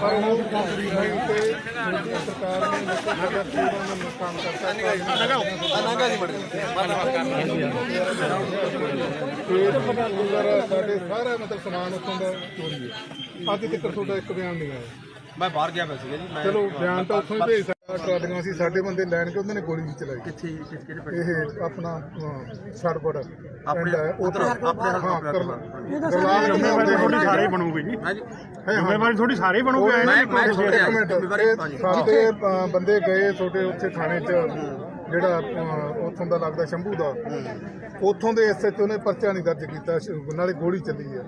ਪਰ ਉਹ ਕੰਪਨੀ ਹੈ ਤੇ ਸਰਕਾਰ ਨੇ ਨਸ਼ਾ ਪੂਰਾ ਨੁਕਸਾਨ ਕਰਤਾ ਅਨਾਗਾ ਦੀ ਇਹ ਪਤਾ ਲੱਗਦਾ ਸਾਡੇ ਸਾਰਾ ਮਤਲਬ ਸਮਾਨ ਉੱਥੋਂ ਦਾ ਚੋਰੀ ਹੈ ਅੱਜ ਤੱਕ ਤੁਹਾਡਾ ਇੱਕ ਬਿਆਨ ਨਹੀਂ ਆਇਆ ਮੈਂ ਬਾਹਰ ਗਿਆ ਪਿਆ ਜੀ, ਮੈਂ ਚਲੋ, ਬਿਆਨ ਤਾਂ ਉੱਥੋਂ ਹੀ ਭੇਜ ਟਰਾਲੀਆਂ ਸੀ ਸਾਡੇ ਬੰਦੇ ਲੈਣ ਕੇ ਉਹਨਾਂ ਨੇ ਗੋਲੀ ਵੀ ਚਲਾਈ। ਕਿੱਥੇ ਕਿਸ ਕਿਹੜੇ ਪਿੰਡ ਇਹ ਆਪਣਾ ਛੜਪੜ ਆਪਣੇ ਉੱਧਰ ਆਪਣੇ ਹਾਂ ਹਲਕੇ ਕਰ ਦਾ ਜ਼ਿੰਮੇਵਾਰੀ ਤੁਹਾਡੀ ਸਾਰੇ ਹੀ ਬਣੂਗੀ ਜੀ। ਹਾਂਜੀ। ਜ਼ਿੰਮੇਵਾਰੀ ਤੁਹਾਡੀ ਸਾਰੇ ਹੀ ਬਣੂਗੀ ਐਂ ਮੈਂ ਨਹੀਂ ਛੋਟੇ ਸਾਡੇ ਬੰਦੇ ਗਏ ਤੁਹਾਡੇ ਉੱਥੇ ਥਾਣੇ 'ਚ ਜਿਹੜਾ ਉੱਥੋਂ ਦਾ ਲੱਗਦਾ ਸ਼ੰਭੂ ਦਾ ਉੱਥੋਂ ਦੇ ਐਸਐਚਓ ਨੇ ਪਰਚਾ ਨਹੀਂ ਦਰਜ ਕੀਤਾ ਨਾਲੇ ਗੋਲੀ ਚੱਲੀ ਆ।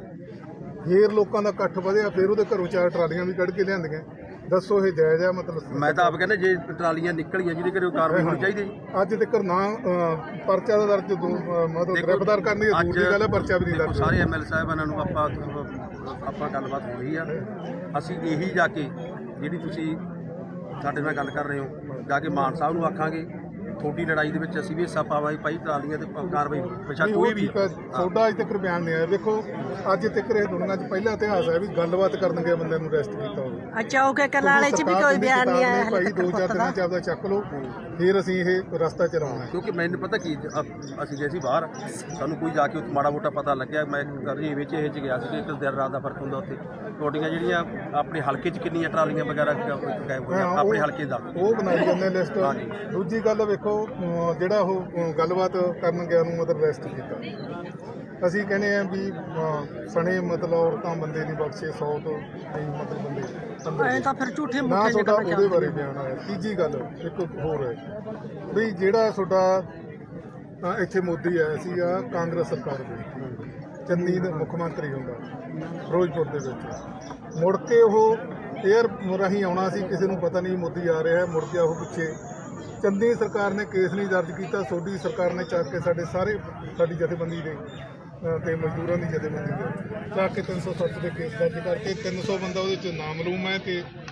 ਫੇਰ ਲੋਕਾਂ ਦਾ ਇਕੱਠ ਵਧਿਆ ਫੇਰ ਉਹਦੇ ਘਰੋਂ ਚਾਰ ਟਰਾਲੀਆਂ ਵੀ ਕੱਢ ਕੇ ਲਿਆਂਦੀਆਂ। ਦੱਸੋ ਇਹ ਜਾਇਜ਼ ਆ ਮਤਲਬ ਮੈਂ ਤਾਂ ਆਪ ਕਹਿੰਦਾ ਜੇ ਟਰਾਲੀਆਂ ਨਿਕਲੀਆਂ ਜਿਹਦੇ ਘਰੇ ਉਹ ਕਾਰਵਾਈ ਹੋਣੀ ਚਾਹੀਦੀ। ਜੀ ਅੱਜ ਤੱਕ ਨਾ ਅ, ਪਰਚਾ ਦਾ ਦਰਜ ਦੋ ਅ, ਮਤਲਬ ਗ੍ਰਿਫਤਾਰ ਕਰਨੀ ਇਹ ਦੂਰ ਦੀ ਗੱਲ ਹੈ ਪਰਚਾ ਵੀ ਨਹੀਂ ਦੇਖੋ, ਦਰਜ ਸਾਰੇ ਐਮਐਲ ਸਾਹਿਬਾਨਾਂ ਨੂੰ ਆਪਾਂ ਆਪਾਂ ਗੱਲਬਾਤ ਹੋ ਰਹੀ ਆ। ਅਸੀਂ ਇਹੀ ਜਾ ਕੇ ਜਿਹੜੀ ਤੁਸੀਂ ਸਾਡੇ ਨਾਲ ਗੱਲ ਕਰ ਰਹੇ ਹੋ ਜਾ ਕੇ ਮਾਨ ਸਾਹਿਬ ਨੂੰ ਆਖਾਂਗੇ। ਤੁਹਾਡੀ ਲੜਾਈ ਦੇ ਵਿੱਚ ਅਸੀਂ ਵੀ ਹਿੱਸਾ ਪਾਵਾਂਗੇ ਭਾਈ ਟਰਾਲੀਆਂ ਤੇ ਪ- ਕਾਰਵਾਈ ਪਿਛਾ ਨਹੀਂ, ਕੋਈ ਉਹ ਵੀ ਠੀਕ ਹੈ, ਤੁਹਾਡਾ ਅੱਜ ਤੱਕ ਬਿਆਨ ਨਹੀਂ ਆਇਆ। ਵੇਖੋ ਅੱਜ ਤੱਕ ਇਹ ਦੁਨੀਆ 'ਚ ਪਹਿਲਾ ਇਤਿਹਾਸ ਹੈ ਵੀ ਗੱਲਬਾਤ ਕਰਨ ਗਿਆ ਬੰਦੇ ਨੂੰ ਅਰੈਸਟ ਕੀਤਾ ਹੋਵੇ। ਚੌਕ ਕਲਾਲੇ ਚ ਵੀ ਕੋਈ ਬਿਆਨ ਨਹੀਂ ਆਇਆ ਹਲੇ ਭਾਈ ਤੱਕ ਦੋ ਚਾਰ ਦਿਨਾਂ 'ਚ ਆਪਦਾ ਚੱਕ ਲਓ ਫਿਰ ਅਸੀਂ ਇਹ ਰਸਤਾ ਚਲਾਉਣਾ ਹੈ। ਕਿਉਂਕਿ ਮੈਨੂੰ ਪਤਾ ਕੀ ਅ- ਅਸੀਂ ਗਏ ਸੀ ਬਾਹਰ। ਸਾਨੂੰ ਕੋਈ ਜਾ ਕੇ ਉੱਥੇ ਮਾੜਾ ਮੋਟਾ ਪਤਾ ਲੱਗਿਆ। ਮੈਂ ਰਜੇ ਵਿੱਚ ਇਹ ਚ ਗਿਆ ਸੀ ਕਿ ਇੱਕ ਦਿਨ ਰਾਤ ਦਾ ਫ਼ਰਕ ਹੁੰਦਾ ਉੱਥੇ। ਟੋਟੀਆਂ ਜਿਹੜੀਆਂ ਆਪਣੇ ਹਲਕੇ 'ਚ ਕਿੰਨੀਆਂ ਟਰਾਲੀਆਂ ਵਗੈਰਾ ਗਾਇਬ ਹੋਈਆਂ? ਹਾਂ, ਆਪਣੇ ਉਹ- ਹਲਕੇ ਦਾ। ਉਹ ਬਣਾਈ ਜਾਂਦੇ ਲਿਸਟ ਹਾਂਜੀ। ਦੂਜੀ ਗੱਲ ਵੇਖੋ ਅਮ, ਜਿਹੜਾ ਉਹ ਅਮ, ਗੱਲਬਾਤ ਕਰਨ ਗਿਆ ਨੂੰ ਮਤਲਬ ਅਰੈਸਟ ਕੀਤਾ। ਅਸੀਂ ਕਹਿੰਦੇ ਆ ਵੀ ਅਮ, ਸਣੇ ਮਤਲਬ ਔਰਤਾਂ ਬੰਦੇ ਨਹੀਂ ਬਖਸ਼ੇ 100 ਤੋਂ ਨਹੀਂ ਮਤਲਬ ਬੰਦੇ ਅੰਦਰ ਐ ਤਾਂ ਫਿਰ ਝੂਠੇ ਨਾ ਮੁੱਠੇ ਤੁਹਾਡਾ ਉਹਦੇ ਬਾਰੇ ਬਿਆਨ ਆਇਆ। ਤੀਜੀ ਗੱਲ ਇੱਕ ਹੋਰ ਹੈ ਵੀ ਜਿਹੜਾ ਤੁਹਾਡਾ ਅ, ਇੱਥੇ ਮੋਦੀ ਆਇਆ ਸੀਗਾ ਕਾਂਗਰਸ ਸਰਕਾਰ ਦੇ। ਚੰਨੀ ਦਾ ਮੁੱਖ ਮੰਤਰੀ ਹੁੰਦਾ ਫਿਰੋਜ਼ਪੁਰ ਦੇ ਵਿੱਚ। ਮੁੜ ਕੇ ਉਹ ਏਅਰ ਰਾਹੀਂ ਆਉਣਾ ਸੀ ਕਿਸੇ ਨੂੰ ਪਤਾ ਨਹੀਂ ਮੋਦੀ ਆ ਰਿਹਾ ਹੈ ਮੁੜ ਗਿਆ ਉਹ ਪਿੱਛੇ। ਚੰਨੀ ਸਰਕਾਰ ਨੇ ਕੇਸ ਨਹੀਂ ਦਰਜ ਕੀਤਾ ਸੋਢੀ ਸਰਕਾਰ ਨੇ ਚੱਕ ਕੇ ਸਾਡੇ ਸਾਰੇ ਸਾਡੀ ਜਥੇਬੰਦੀ ਦੇ ਅ, ਤੇ ਮਜ਼ਦੂਰਾਂ ਦੀ ਜਥੇਬੰਦੀ ਦੇ ਚੱਕ ਕੇ 307 ਦੇ ਕੇਸ ਦਰਜ ਕਰਕੇ 300 ਬੰਦਾ ਉਹਦੇ ਚ ਨਾਮਲੂਮ ਹੈ ਤੇ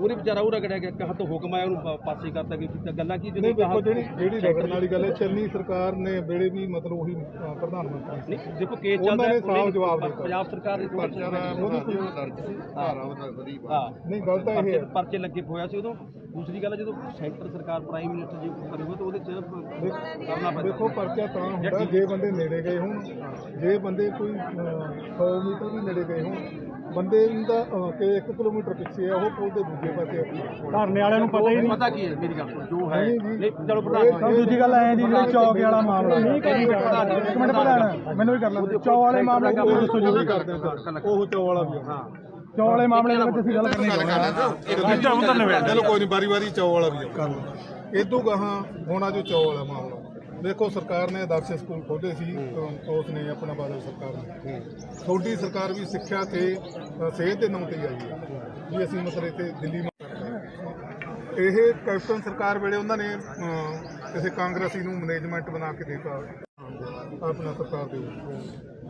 ਉਹਨੇ ਵਿਚਾਰਾ ਉਹ ਰਗੜਿਆ ਗਿਆ ਕਹਾਂ ਤੋਂ ਹੁਕਮ ਆਇਆ ਉਹਨੂੰ ਪਾਸੇ ਕਰਤਾ ਕਿ ਗੱਲਾਂ ਕੀ ਨਹੀਂ ਦੇਖੋ ਕਹਾਂ- ਜਿਹੜੀ ਜਿਹੜੀ ਰਗੜਨ ਵਾਲੀ ਗੱਲ ਹੈ ਚੰਨੀ ਸਰਕਾਰ ਨੇ ਵੇਲੇ ਵੀ ਮਤਲਬ ਉਹੀ ਪ੍ਰਧਾਨ ਮੰਤਰੀ ਨਹੀਂ ਦੇਖੋ ਕੇਸ ਉਹਨਾਂ ਚੱਲਦਾ ਨੇ ਹੈ, ਸਾਫ਼ ਜਵਾਬ ਦਿੱਤਾ। ਪੰਜਾਬ ਸਰਕਾਰ ਦੇ ਉਹਦੀ ਕੋਈ ਹਾਂ। ਨਹੀਂ ਗੱਲ ਤਾਂ ਇਹ। ਪਰਚੇ ਹੈ ਪਰਚੇ ਲੱਗੇ ਹੋਇਆ ਸੀ ਉਦੋਂ। ਦੂਸਰੀ ਗੱਲ ਹੈ ਜਦੋਂ ਸੈਂਟਰ ਸਰਕਾਰ ਪ੍ਰਾਈਮ ਮਿਨਿਸਟਰ ਜੀ ਕਰੇਗਾ ਤਾਂ ਉਹਦੇ ਚ ਕਰਨਾ ਪੈਂਦਾ। ਦੇਖੋ ਪਰਚਾ ਤਾਂ ਹੁੰਦਾ ਜੇ ਬੰਦੇ ਨੇੜੇ ਗਏ ਹੋਣ ਜੇ ਬੰਦੇ ਕੋਈ 100 ਮੀਟਰ ਵੀ ਨੇੜੇ ਗਏ ਹੋਣ ਬੰਦੇ ਦਾ ਕਿ 1 ਕਿਲੋਮੀਟਰ ਪਿੱਛੇ ਆ ਉਹ ਪੁਲ ਦੇ। ਧਰਨੇ ਵਾਲਿਆਂ ਨੂੰ ਪਤਾ ਹੀ ਨਹੀਂ। ਪਤਾ ਕੀ ਹੈ ਮੇਰੀ ਗੱਲ ਜੋ ਹੈ। ਨਹੀਂ ਚਲੋ ਇਹ- ਪ੍ਰਧਾਨ ਇਹ- ਦੂਜੀ ਗੱਲ ਐ ਜੀ ਜਿਹੜਾ ਚੌਕ ਵਾਲਾ ਮਾਮਲਾ। ਇੱਕ ਮਿੰਟ ਪ੍ਰਧਾਨ ਮੈਨੂੰ ਵੀ ਕਰ ਲੈਣ ਚੌਕ ਵਾਲੇ ਮਾਮਲੇ ਦੀ ਦੱਸੋ ਜੋ ਵੀ ਕਰਦੇ। ਉਹ ਚੌ ਵਾਲਾ ਵੀ। ਚੌਕ ਵਾਲੇ ਮਾਮਲੇ ਦੇ ਵਿੱਚ ਅਸੀਂ ਗੱਲ ਕਰਨੀ ਚਾਹੁੰਦੇ ਹਾਂ। ਚਲੋ ਕੋਈ ਨਹੀਂ ਬਾਰੀ ਬਾਰੀ ਚੌ ਵਾਲਾ ਵੀ ਆ। ਇਦੋਂ ਗਾਹਾਂ ਹੋਣਾ ਜੋ ਚੌ ਵਾਲਾ ਮਾਮਲਾ। ਦੇਖੋ ਸਰਕਾਰ ਨੇ ਆਦਰਸ਼ ਸਕੂਲ ਖੋਲ੍ਹੇ ਸੀ ਉਸ ਨੇ ਆਪਣਾ ਬਾਦਲ ਸਰਕਾਰ ਨੇ ਤੁਹਾਡੀ ਸਰਕਾਰ ਵੀ ਸਿੱਖਿਆ ਤੇ ਸਿਹਤ ਦੇ ਨਾਮ ਤੇ ਆਈ ਹੈ। ਵੀ ਅਸੀਂ ਮਤਲਬ ਇੱਥੇ ਦਿੱਲੀ ਇਹ ਕੈਪਟਨ ਸਰਕਾਰ ਵੇਲੇ ਉਹਨਾਂ ਨੇ ਕਿਸੇ ਕਾਂਗਰਸੀ ਨੂੰ ਮੈਨੇਜਮੈਂਟ ਬਣਾ ਕੇ ਦਿੱਤਾ। ਆਪਣਾ ਸਰਕਾਰ ਦੇ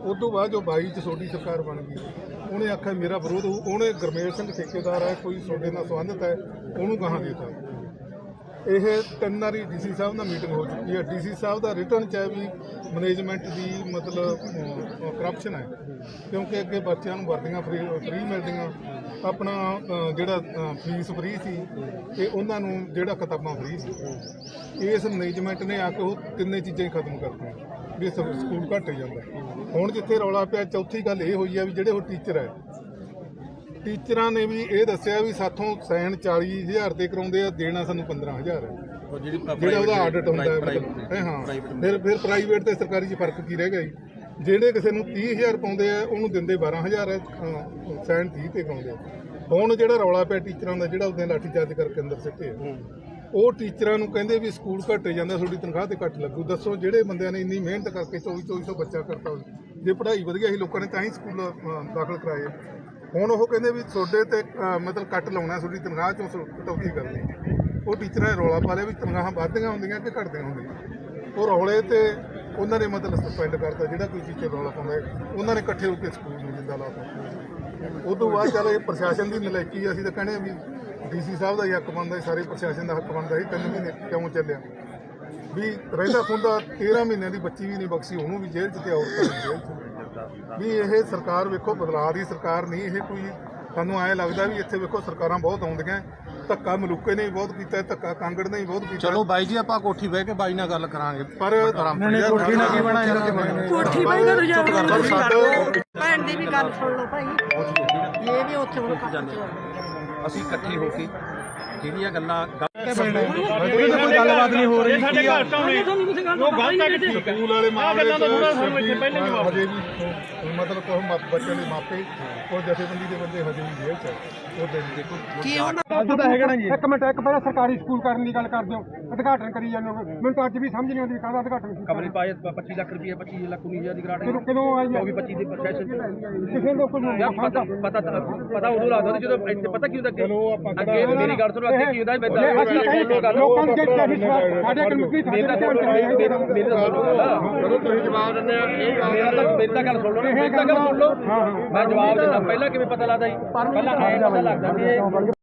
ਉਸ ਤੋਂ ਬਾਅਦ ਜੋ 22 ਚ ਛੋਟੀ ਸਰਕਾਰ ਬਣ ਗਈ ਉਹਨੇ ਆਖਿਆ ਮੇਰਾ ਵਿਰੋਧ। ਉਹਨੇ ਗਰਮੇਲ ਸਿੰਘ ਠੇਕੇਦਾਰ ਹੈ ਕੋਈ ਤੁਹਾਡੇ ਨਾਲ ਸੰਬੰਧਿਤ ਹੈ ਉਹਨੂੰ ਦੇ ਦਿੱਤਾ। ਇਹ ਤਿੰਨ ਵਾਰੀ ਡੀਸੀ ਸਾਹਿਬ ਨਾਲ ਮੀਟਿੰਗ ਹੋ ਚੁੱਕੀ ਹੈ। ਡੀਸੀ ਸਾਹਿਬ ਦਾ ਰਿਟਰਨ ਚ ਹੈ ਵੀ ਮੈਨੇਜਮੈਂਟ ਦੀ ਮਤਲਬ ਕਰਪਸ਼ਨ ਹੈ। ਕਿਉਂਕਿ ਅੱਗੇ ਬੱਚਿਆਂ ਨੂੰ ਵਰਦੀਆਂ ਫ੍ਰੀ ਫ੍ਰੀ ਮਿਲਦੀਆਂ। ਆਪਣਾ ਜਿਹੜਾ ਫੀਸ ਫ੍ਰੀ ਸੀ ਤੇ ਉਹਨਾਂ ਨੂੰ ਜਿਹੜਾ ਕਿਤਾਬਾਂ ਫ੍ਰੀ ਸੀ। ਇਸ ਮੈਨੇਜਮੈਂਟ ਨੇ ਆ ਕੇ ਉਹ ਤਿੰਨੇ ਚੀਜ਼ਾਂ ਹੀ ਖਤਮ ਕਰਤੀਆਂ, ਵੀ ਸਕੂਲ ਘੱਟ ਜਾਂਦਾ। ਹੁਣ ਜਿੱਥੇ ਰੌਲਾ ਪਿਆ, ਚੌਥੀ ਗੱਲ ਇਹ ਹੋਈ ਹੈ ਵੀ ਜਿਹੜੇ ਉਹ ਟੀਚਰ ਹੈ ਟੀਚਰਾਂ ਨੇ ਵੀ ਇਹ ਦੱਸਿਆ ਵੀ ਸਾਥੋਂ ਸਾਈਨ 40000 ਤੇ ਕਰਾਉਂਦੇ ਆ ਦੇਣਾ ਸਾਨੂੰ 15000 ਹੈ। ਉਹ ਜਿਹੜੀ ਜਿਹੜਾ ਉਹਦਾ ਆਡਿਟ ਹੁੰਦਾ ਹੈ ਮਤਲਬ ਇਹ ਹਾਂ। ਫਿਰ ਫਿਰ ਪ੍ਰਾਈਵੇਟ ਤੇ ਸਰਕਾਰੀ 'ਚ ਫ਼ਰਕ ਕੀ ਰਹਿ ਗਿਆ ਜੀ? ਜਿਹੜੇ ਕਿਸੇ ਨੂੰ 30000 ਪਾਉਂਦੇ ਆ ਉਹਨੂੰ ਦਿੰਦੇ 12000 ਹੈ ਅਹ, ਸਾਈਨ 30 ਤੇ ਕਰਾਉਂਦੇ ਆ। ਹੁਣ ਜਿਹੜਾ ਰੌਲਾ ਪਿਆ ਟੀਚਰਾਂ ਦਾ ਜਿਹੜਾ ਉਹਦੇ ਲਾਠੀ ਚਾਰਜ ਕਰਕੇ ਅੰਦਰ ਸਿੱਟੇ ਆ। ਉਹ ਟੀਚਰਾਂ ਨੂੰ ਕਹਿੰਦੇ ਵੀ ਸਕੂਲ ਘੱਟੇ ਜਾਂਦਾ ਤੁਹਾਡੀ ਤਨਖਾਹ ਤੇ ਘੱਟ ਲੱਗੂ। ਦੱਸੋ ਜਿਹੜੇ ਬੰਦਿਆਂ ਨੇ ਇੰਨੀ ਮਿਹਨਤ ਕਰਕੇ 24 2400 ਬੱਚਾ ਕਰਤਾ ਹੋਵੇ ਜੇ ਪੜ੍ਹਾਈ ਵਧੀਆ ਸੀ ਲੋਕਾਂ ਨੇ ਤਾਂ ਹੀ ਸਕੂਲ ਅਹ, ਦਾਖਲ ਕਰਾਏ ਹੁਣ ਉਹ ਕਹਿੰਦੇ ਵੀ ਤੁਹਾਡੇ ਤੇ ਅਹ, ਮਤਲਬ ਕੱਟ ਲਾਉਣਾ ਤੁਹਾਡੀ ਤਨਖਾਹ ਚੋਂ ਕਟੌਤੀ ਕਰਨੀ ਉਹ ਟੀਚਰਾਂ ਨੇ ਰੌਲਾ ਪਾ ਲਿਆ ਵੀ ਤਨਖਾਹਾਂ ਵੱਧਦੀਆਂ ਹੁੰਦੀਆਂ ਕਿ ਘਟਦੀਆਂ ਹੁੰਦੀਆਂ। ਉਹ ਰੌਲੇ ਤੇ ਉਹਨਾਂ ਨੇ ਮਤਲਬ ਸਸਪੈਂਡ ਕਰਤਾ ਜਿਹੜਾ ਕੋਈ ਟੀਚਰ ਰੌਲਾ ਪਾਉਂਦਾ ਹੈ, ਉਹਨਾਂ ਨੇ ਇਕੱਠੇ ਹੋ ਕੇ ਸਕੂਲ ਨੂੰ ਜਿੰਦਾ ਲਾਤਾ ਉਸ ਤੋਂ ਬਾਅਦ ਚਲ ਇਹ ਪ੍ਰਸ਼ਾਸਨ ਦੀ ਨਲਾਇਕੀ ਆ, ਅਸੀਂ ਤਾਂ ਕਹਿੰਦੇ ਹਾਂ ਵੀ ਡੀਸੀ ਸਾਹਿਬ ਦਾ ਹੀ ਹੱਕ ਬਣਦਾ ਸੀ ਸਾਰੇ ਪ੍ਰਸ਼ਾਸਨ ਦਾ ਹੱਕ ਬਣਦਾ ਸੀ ਤਿੰਨ ਮਹੀਨੇ ਕਿਉਂ ਚੱਲਿਆ? ਵੀ ਰਹਿੰਦਾ ਖੁੰਦਾ 13 ਮਹੀਨਿਆਂ ਦੀ ਬੱਚੀ ਵੀ ਨਹੀਂ ਬਖਸ਼ੀ ਉਹਨੂੰ ਵੀ ਜੇਲ੍ਹ 'ਚ ਤੇ ਔਰਤਾਂ ਨੂੰ ਜੇਲ੍ਹ 'ਚ। ਵੀ ਇਹ ਸਰਕਾਰ ਵੇਖੋ ਬਦਲਾਅ ਦੀ ਸਰਕਾਰ ਨਹੀਂ ਇਹ ਕੋਈ ਸਾਨੂੰ ਐਂ ਲੱਗਦਾ ਵੀ ਇੱਥੇ ਵੇਖੋ ਸਰਕਾਰਾਂ ਬਹੁਤ ਆਉਂਦੀਆਂ ਧੱਕਾ ਮਲੂਕੇ ਨੇ ਵੀ ਬਹੁਤ ਕੀਤਾ ਧੱਕਾ ਕਾਂਗੜ ਨੇ ਵੀ ਬਹੁਤ ਕੀਤਾ। ਚਲੋ ਬਾਈ ਜੀ ਆਪਾਂ ਕੋਠੀ ਬਹਿ ਕੇ ਬਾਈ ਨਾਲ ਗੱਲ ਕਰਾਂਗੇ। ਪਰ ਕੋਠੀ ਨਾਲ ਕੀ ਬਣਾ ਕੋਠੀ ਭਾਈ ਦਾ ਰੁਝਾਨ ਭੈਣ ਦੀ ਵੀ ਗੱਲ ਸੁਣ ਲਓ ਭਾਈ। ਇਹ ਵੀ ਉੱਥੇ ਹੁਣ ਅਸੀਂ ਇਕੱਠੇ ਹੋ ਕੇ ਜਿਹੜੀਆਂ ਗੱਲਾਂ ਗੱਲਬਾਤ ਨਹੀਂ ਹੋ ਰਹੀ ਸਾਡੇ ਘਰ ਤੋਂ ਨਹੀਂ ਤੁਹਾਨੂੰ ਕਿਸੇ ਗੱਲ ਦਾ ਹੀ ਨਹੀਂ ਦਿੱਤੀ ਸਕੂਲ ਵਾਲੇ ਮਾਮਲੇ ਚ ਹਜੇ ਵੀ ਮਤਲਬ ਕੋਈ ਬੱਚਿਆਂ ਦੇ ਮਾਪੇ ਉਹ ਜਥੇਬੰਦੀ ਦੇ ਬੰਦੇ ਹਜੇ ਵੀ ਜੇਲ੍ਹ ਚ। ਉਹ ਦਿਨ ਦੇਖੋ ਕੀ ਉਹਨਾਂ ਤਾਂ ਹੈਗਾ ਨਾ ਜੀ। ਇੱਕ ਮਿੰਟ ਇੱਕ ਪਹਿਲਾਂ ਸਰਕਾਰੀ ਸਕੂਲ ਕਰਨ ਦੀ ਗੱਲ ਕਰਦੇ ਹੋ ਉਦਘਾਟਨ ਕਰੀ ਜਾਂਦੇ ਹੋ। ਮੈਨੂੰ ਤਾਂ ਅੱਜ ਵੀ ਸਮਝ ਨਹੀਂ ਆਉਂਦੀ ਕਾਹਦਾ ਉਦਘਾਟਨ ਕਮਰੇ ਪਾਏ 25 ਲੱਖ ਰੁਪਏ 25 ਲੱਖ 19000 ਦੀ ਗ੍ਰਾਂਟ ਕਦੋਂ ਕਦੋਂ ਆਈ ਹੈ? 24 25 ਦੇ ਪ੍ਰੋਸੈਸ ਚ। ਕਿਸੇ ਨੂੰ ਕੋਈ ਪਤਾ ਪਤਾ ਤਾਂ- ਪਤਾ ਉਦੋਂ ਲੱਗਦਾ ਜਦੋਂ ਇੱਥੇ ਪਤਾ ਕੀ ਹੁੰਦਾ ਅੱਗੇ? ਅੱਗੇ ਮੇਰੀ ਗੱਲ ਸੁਣੋ ਅੱਗੇ ਕੀ ਹੁੰਦਾ ਲੋਕਾਂ ਨੂੰ ਜੇ ਚਾਹੀ ਸਾਡੇ ਕਮਿਟੀ ਮੇਰੀ ਤਾਂ ਸੁਣ ਲਓ ਮੇਰੀ ਤਾਂ ਮੇਰੀ ਤਾਂ ਸੁਣ ਲਓ ਗੱਲ ਜਦੋਂ ਤੁਸੀਂ ਜਵਾਬ ਦਿੰਦੇ ਆ ਇਹ ਮੇਰਾ ਤਾਂ ਮੇਰੀ ਤਾਂ ਗੱਲ ਸੁਣ ਲਓ ਨਾ ਮੇਰੀ ਤਾਂ ਗੱਲ ਸੁਣ ਲਓ। ਮੈਂ ਜਵਾਬ ਦਿੰਦਾ ਪਹਿਲਾਂ ਕਿਵੇਂ ਪਤਾ ਲੱਗਦਾ ਜੀ? ਪਹਿਲਾਂ ਐਂ ਪਤਾ ਲੱਗਦਾ ਸੀ ਇਹ